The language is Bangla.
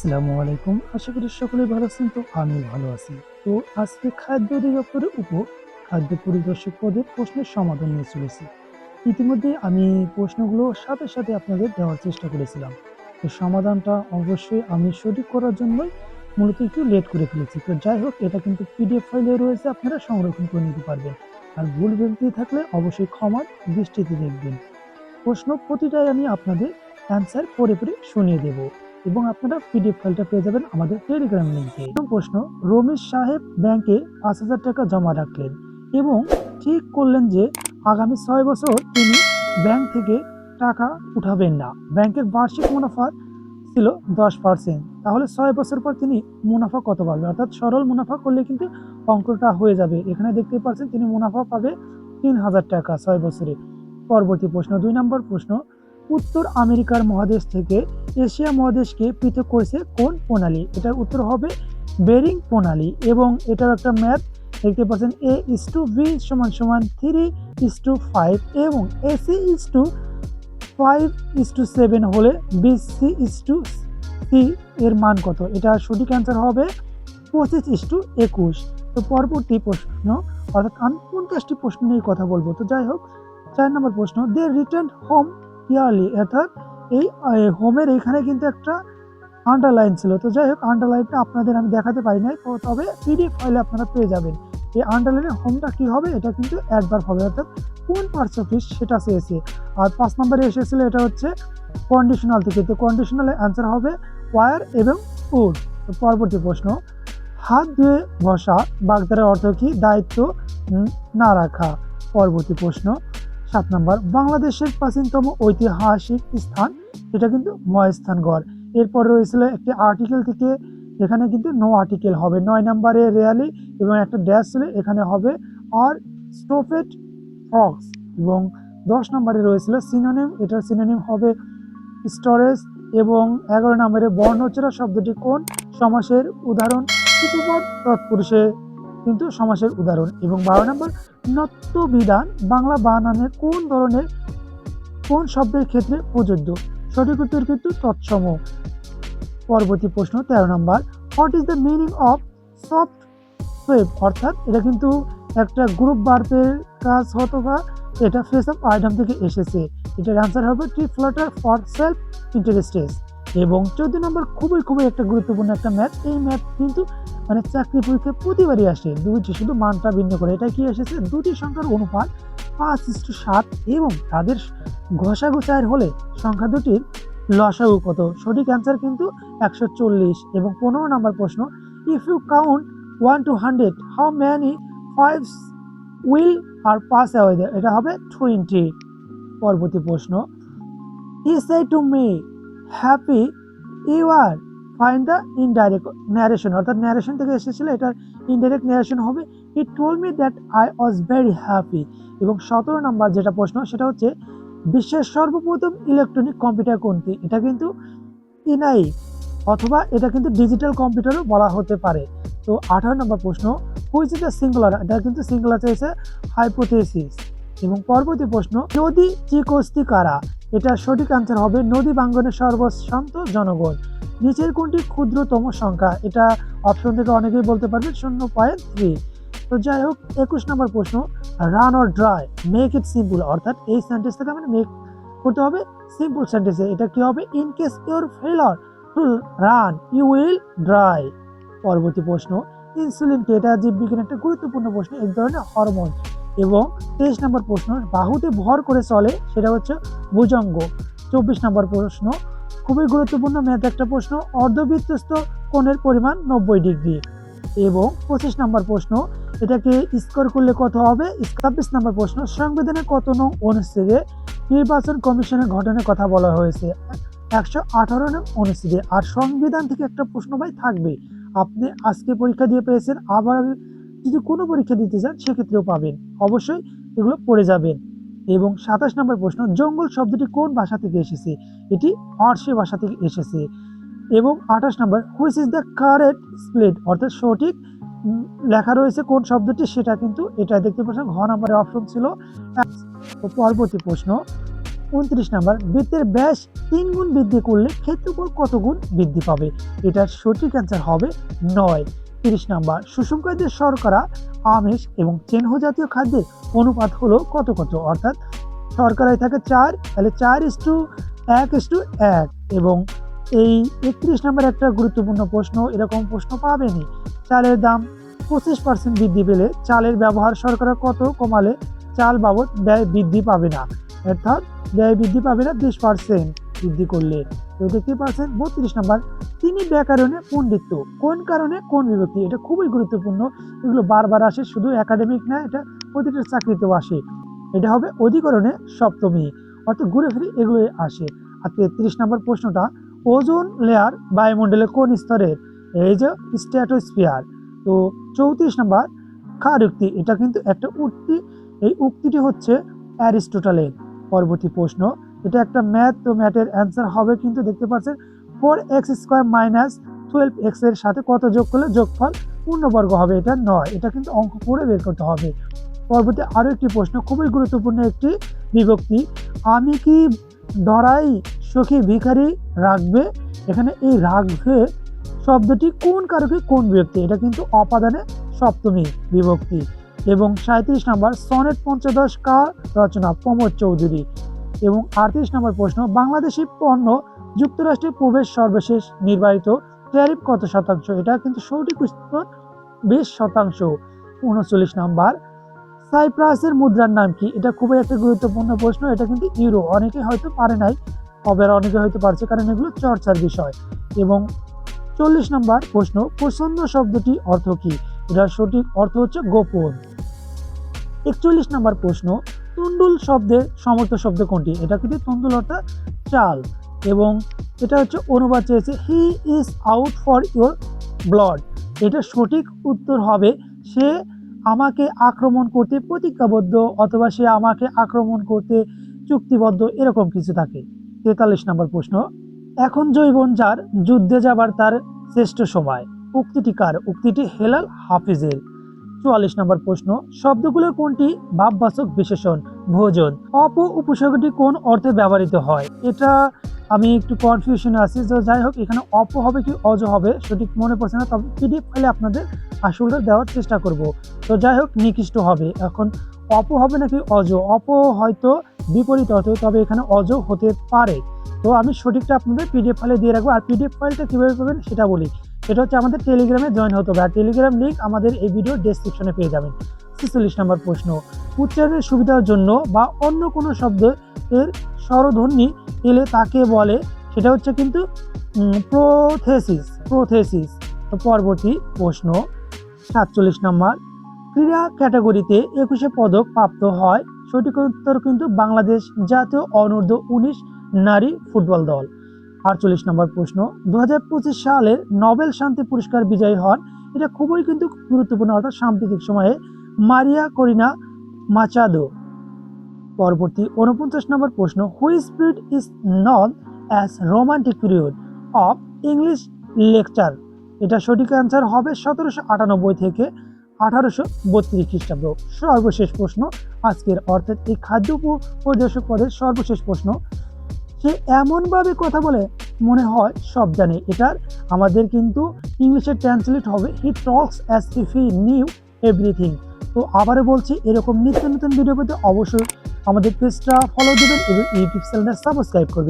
আসসালামু আলাইকুম। আশা করি সকলে ভালো আছেন, তো আমি ভালো আছি। তো আজকে খাদ্য অধিদপ্তরের উপর খাদ্য পরিদর্শক পদের প্রশ্নের সমাধান নিয়ে চলেছি। ইতিমধ্যে আমি প্রশ্নগুলো সাথে সাথে আপনাদের দেওয়ার চেষ্টা করেছিলাম। তো সমাধানটা অবশ্যই আমি সঠিক করার জন্যই মূলত একটু লেট করে ফেলেছি। তো যাই হোক, এটা কিন্তু পিডিএফ ফাইলে রয়েছে, আপনারা সংরক্ষণ করে নিতে পারবেন। আর ভুল ভ্রান্তি থাকলে অবশ্যই ক্ষমার দৃষ্টিতে দেখবেন। প্রশ্ন প্রতিটাই আমি আপনাদের অ্যান্সার পরে পরে শুনিয়ে দেবো। এবং আপনারা পিডিএফ ফাইলটা পেয়ে যাবেন আমাদের টেলিগ্রাম লিঙ্কে প্রথম প্রশ্ন, রমেশ সাহেব ব্যাংকে পাঁচ হাজার টাকা জমা রাখলেন এবং ঠিক করলেন যে আগামী ছয় বছর তিনি ব্যাংক থেকে টাকা উঠাবেন না। ব্যাংকের বার্ষিক মুনাফা ছিল দশ পার্সেন্ট তাহলে ছয় বছর পর তিনি মুনাফা কত পাবে? অর্থাৎ সরল মুনাফা করলে কিন্তু অঙ্কটা হয়ে যাবে। এখানে দেখতে পাচ্ছেন তিনি মুনাফা পাবে তিন হাজার টাকা ছয় বছরে। পরবর্তী প্রশ্ন, দুই নম্বর প্রশ্ন উত্তর আমেরিকার মহাদেশ থেকে এশিয়া মহাদেশকে পৃথক করেছে কোন প্রণালী? এটার উত্তর হবে বেরিং প্রণালী এবং এটার একটা ম্যাথ দেখতে পাচ্ছেন এ ইস টু বি সমান সমান থ্রি ইস টু ফাইভ এবং AC is to five is to seven হলে B C is to C এর মান কত? এটা সঠিক অ্যান্সার হবে পঁচিশ ইস টু একুশ। তো পরবর্তী প্রশ্ন, অর্থাৎ আমি কাজটি প্রশ্ন নিয়ে কথা বলব? তো যাই হোক, চার নম্বর প্রশ্ন দে রিটার্ন হোম ইয়ারলি অর্থাৎ এই হোমের এখানে কিন্তু একটা আন্ডারলাইন ছিল। তো যাই হোক আন্ডারলাইনটা আপনাদের আমি দেখাতে পারি নাই তবে পিডিএফ ফাইলে আপনারা পেয়ে যাবেন। এই আন্ডারলাইনের হোমটা কি হবে? এটা কিন্তু অ্যাডভার্ব হবে, অর্থাৎ কোন পার্টস অফ স্পিচ সেটা চেয়েছে। আর পাঁচ নম্বরে এসেছিল এটা হচ্ছে কন্ডিশনাল থেকে। তো কন্ডিশনালের অ্যান্সার হবে ওয়ার এবং উড পরবর্তী প্রশ্ন, হাত ধুয়ে বসা বাগদারের অর্থ কি? দায়িত্ব না রাখা। পরবর্তী প্রশ্ন সাত নম্বর, বাংলাদেশের প্রাচীনতম ঐতিহাসিক স্থান এটা কিন্তু ময়স্থানগড় এরপর রয়েছিল একটি আর্টিকেল থেকে, এখানে কিন্তু নো আর্টিকেল হবে। নয় নম্বরে রেয়ালি এবং একটা ড্যাশ ছিল, এখানে হবে আর স্টোফেট ফক্স এবং দশ নম্বরে রয়েছিল সিনোনিম এটার সিনোনিম হবে স্টোরেজ এবং এগারো নম্বরে বর্ণচরা শব্দটি কোন সমাসের উদাহরণ? তৎপুরুষে। কিন্তু সমাসের উদাহরণ এবং বারো নম্বর নত্য বিধান বাংলা বানানের কোন ধরনের, কোন শব্দের ক্ষেত্রে প্রযোজ্য? সঠিক উত্তর কিন্তু তৎসম। পরবর্তী প্রশ্ন, তেরো নম্বর what is the meaning of soft wave অর্থাৎ এটা কিন্তু একটা গ্রুপ বার্পের কাজ হতো বা এটা ফেস অফ আইটেম থেকে এসেছে। এটার অ্যান্সার হবে to flatter for self interests এবং চোদ্দ নম্বর, খুবই খুবই একটা গুরুত্বপূর্ণ একটা ম্যাথ এই ম্যাথ কিন্তু মানে চাকরি পরীক্ষায় প্রতিবারই আসে। দুইটি শুধু মানটা ভিন্ন করে। এটা কি এসেছে? দুটি সংখ্যার অনুপাত পাঁচ ইস্টু সাত এবং তাদের ঘষাঘু চার হলে সংখ্যা দুটির লসাগু কত সঠিক অ্যান্সার কিন্তু একশো চল্লিশ এবং পনেরো নম্বর প্রশ্ন if you count one to hundred how many five will are pass away এটা হবে টোয়েন্টি পরবর্তী প্রশ্ন he say to me happy you are find the indirect narration অর্থাৎ ন্যারেশন থেকে এসেছিল, এটার ইনডাইরেক্ট ন্যারেশন হবে he told me that I was very happy এবং সতেরো নাম্বার যেটা প্রশ্ন, সেটা হচ্ছে, বিশ্বের সর্বপ্রথম ইলেকট্রনিক কম্পিউটার কোনটি? এটা কিন্তু ইনাই অথবা এটা কিন্তু ডিজিটাল কম্পিউটারও বলা হতে পারে। তো আঠারো নম্বর প্রশ্ন হুইচ ইজ দ্য সিঙ্গুলার এটা কিন্তু সিঙ্গুলার চেয়েছে হাইপোথেসিস এবং পরবর্তী প্রশ্ন, নদী চিকস্তি কারা? এটার সঠিক আনসার হবে, নদী বাঙ্গনের সর্বশান্ত জনগণ নিচের কোনটি ক্ষুদ্রতম সংখ্যা? এটা অপশন থেকে অনেকেই বলতে পারবে শূন্য পয়েন্ট থ্রি তো যাই হোক, একুশ নম্বর প্রশ্ন run or dry make it simple অর্থাৎ এই সেন্টেন্স থেকে আমাদের মেক করতে হবে সিম্পল সেন্টেন্সে এটা কি হবে? In case your failure to run you will dry পরবর্তী প্রশ্ন ইনসুলিনটি এটা জীববিজ্ঞানের একটা গুরুত্বপূর্ণ প্রশ্ন, এক ধরনের হরমোন এবং তেইশ নম্বর প্রশ্ন, বাহুতে ভর করে চলে, সেটা হচ্ছে ভুজঙ্গ। চব্বিশ নম্বর প্রশ্ন খুবই গুরুত্বপূর্ণ ম্যাথ একটা প্রশ্ন, অর্ধবৃত্তস্থ কোণের পরিমাণ নব্বই ডিগ্রি। এবং পঁচিশ নম্বর প্রশ্ন, এটাকে স্কোর করলে কত হবে? ছাব্বিশ নম্বর প্রশ্ন সংবিধানের কত নং অনুচ্ছেদে নির্বাচন কমিশনের ঘটনার কথা বলা হয়েছে? একশো আঠারো নং অনুচ্ছেদে। আর সংবিধান থেকে একটা প্রশ্ন ভাই থাকবে আপনি আজকে পরীক্ষা দিয়ে পেয়েছেন, আবার যদি কোনো পরীক্ষা দিতে চান, সেক্ষেত্রেও পাবেন। অবশ্যই এগুলো পড়ে যাবেন। এবং সাতাশ নম্বর প্রশ্ন, জঙ্গল শব্দটি কোন ভাষা থেকে এসেছে? এটি ফার্সি ভাষা থেকে এসেছে। এবং আঠাশ নম্বর which is the correct split অর্থাৎ সঠিক লেখা রয়েছে কোন শব্দটি, সেটা কিন্তু এটা দেখতে পাচ্ছেন। ঘ নম্বরের অপশন ছিল। পরবর্তী প্রশ্ন, উনত্রিশ নম্বর, বৃত্তের ব্যাস তিন গুণ বৃদ্ধি করলে ক্ষেত্রফল কত গুণ বৃদ্ধি পাবে? এটার সঠিক অ্যান্সার হবে নয়। তিরিশ নাম্বার, সুষম খাদ্যের শর্করা, আমিষ এবং চেনহ জাতীয় খাদ্যের অনুপাত হলো কত কত? অর্থাৎ শর্করায় থাকে চার, তাহলে চার ইস টু এক ইস টু এক এবং এই একত্রিশ নাম্বার একটা গুরুত্বপূর্ণ প্রশ্ন, এরকম প্রশ্ন পাবেনি চালের দাম পঁচিশ পার্সেন্ট বৃদ্ধি পেলে চালের ব্যবহার শর্করা কত কমালে চাল বাবদ ব্যয় বৃদ্ধি পাবে না। অর্থাৎ ব্যয় বৃদ্ধি পাবে না বিশ পার্সেন্ট বৃদ্ধি করলে। তো দেখতে পাচ্ছেন বত্রিশ নাম্বার। তিনি ব্যাকরণে পণ্ডিত্য কোন কারণে? কোন বিভক্তি? এটা খুবই গুরুত্বপূর্ণ। এগুলো বারবার আসে, শুধু একাডেমিক না, এটা প্রতিটা চাকরিতেও আসে। এটা হবে অধিকরণে সপ্তমী। অর্থাৎ ঘুরে ফিরে এগুলোই আসে। আর তেত্রিশ নম্বর প্রশ্নটা, ওজোন লেয়ার বায়ুমণ্ডলে কোন স্তরের? এই যে স্ট্র্যাটোস্ফিয়ার তো চৌত্রিশ নম্বর খার উক্তি এটা কিন্তু একটা উক্তি। এই উক্তিটি হচ্ছে অ্যারিস্টোটালের পরবর্তী প্রশ্ন। এটা একটা ম্যাথ, তো ম্যাথের অ্যান্সার হবে কিন্তু দেখতে পাচ্ছেন four X square minus twelve এক্সের সাথে কত যোগ করলে যোগফল পূর্ণবর্গ হবে? এটা নয়, এটা কিন্তু অঙ্ক করে বের করতে হবে। পরবর্তী আরও একটি প্রশ্ন, খুবই গুরুত্বপূর্ণ একটি বিভক্তি। আমি কি ধরাই সখী ভিখারি রাখবে? এখানে এই রাখবে শব্দটি কোন কারকে? কোন বিভক্তি? এটা কিন্তু অপাদানে সপ্তমী বিভক্তি। এবং সাঁত্রিশ নম্বর, সনেট পঞ্চদশ কা রচনা? প্রমোদ চৌধুরী। এবং আটত্রিশ নম্বর প্রশ্ন, বাংলাদেশি পণ্য যুক্তরাষ্ট্রে প্রবেশ সর্বশেষ নির্বাহিত ট্যারিফ কত শতাংশ? এটা কিন্তু সঠিক উত্তর বিশ শতাংশ। উনচল্লিশ নাম্বার, সাইপ্রাসের মুদ্রার নাম কি? এটা খুবই একটা গুরুত্বপূর্ণ প্রশ্ন, এটা কিন্তু ইউরো। অনেকে হয়তো পারে নাই, তবে অনেকে হয়তো পারছে, কারণ এগুলো চর্চার বিষয়। এবং চল্লিশ নম্বর প্রশ্ন, প্রসন্ন শব্দটি অর্থ কি? এটার সঠিক অর্থ হচ্ছে গোপন। একচল্লিশ নম্বর প্রশ্ন তুন্ডুল শব্দের সমর্থ শব্দ কোনটি? এটা কিন্তু তুন্ডুল অর্থাৎ চাল। এবং এটা হচ্ছে অনুবাদ চেয়েছে he is out for your blood এটা সঠিক উত্তর হবে, সে আমাকে আক্রমণ করতে প্রতিজ্ঞাবদ্ধ অথবা সে আমাকে আক্রমণ করতে চুক্তিবদ্ধ, এরকম কিছু থাকে। তেতাল্লিশ নম্বর প্রশ্ন, এখন জৈবন যার, যুদ্ধে যাবার তার শ্রেষ্ঠ সময়। উক্তিটি কার? উক্তিটি হেলাল হাফিজের। চুয়াল্লিশ নম্বর প্রশ্ন, শব্দগুলোর কোনটি ভাববাচক বিশেষণ? ভোজন। অপ উপসর্গটি কোন অর্থে ব্যবহৃত হয়? এটা আমি একটু কনফিউশনে আছি, তো যাই হোক, এখানে অপ হবে কি অজ হবে সঠিক মনে পড়ছে না, তবে পিডিএফ ফাইলে আপনাদের আসলটা দেওয়ার চেষ্টা করব। তো যাই হোক, নিকৃষ্ট হবে। এখন অপ হবে নাকি অজ? অপ হয়তো বিপরীত অর্থ, তবে এখানে অজ হতে পারে। তো আমি সঠিকটা আপনাদের পিডিএফ ফাইলে দিয়ে রাখব, আর পিডিএফ ফাইলটা কীভাবে পাবেন সেটা বলি। সেটা হচ্ছে আমাদের টেলিগ্রামে জয়েন হতে হবে। আর টেলিগ্রাম লিঙ্ক আমাদের এই ভিডিও ডেসক্রিপশনে পেয়ে যাবেন। ছেচল্লিশ নম্বর প্রশ্ন, উচ্চারণের সুবিধার জন্য বা অন্য কোনো শব্দ এর স্বরধ্বনি এলে তাকে বলে, সেটা হচ্ছে কিন্তু প্রোথেসিস প্রোথেসিস। পরবর্তী প্রশ্ন, সাতচল্লিশ নম্বর, ক্রীড়া ক্যাটাগরিতে একুশে পদক প্রাপ্ত হয়। সঠিক উত্তর কিন্তু বাংলাদেশ জাতীয় অনূর্ধ্ব উনিশ নারী ফুটবল দল। আটচল্লিশ নম্বর প্রশ্ন। দু সালের নোবেল শান্তি পুরস্কার বিজয়ী হন। এটা খুবই কিন্তু গুরুত্বপূর্ণ, অর্থাৎ সাম্প্রতিক সময়ে মারিয়া করিনা মাচাদো। পরবর্তী উনপঞ্চাশ নম্বর প্রশ্ন who spirit is known as romantic period of English lecture এটা সঠিক অ্যান্সার হবে সতেরোশো আটানব্বই থেকে আঠারোশো বত্রিশ খ্রিস্টাব্দ। সর্বশেষ প্রশ্ন, আজকের অর্থাৎ এই খাদ্য পরিদর্শক পদের সর্বশেষ প্রশ্ন সে এমনভাবে কথা বলে মনে হয়, সব জানে। এটার আমাদের কিন্তু ইংলিশে ট্রান্সলেট হবে he talks as if he knew everything তো আবারও বলছি, এরকম নিত্য নতুন ভিডিও পেতে অবশ্যই আমাদের পেজটা ফলো দেবেন এবং ইউটিউব চ্যানেলটা সাবস্ক্রাইব করবেন।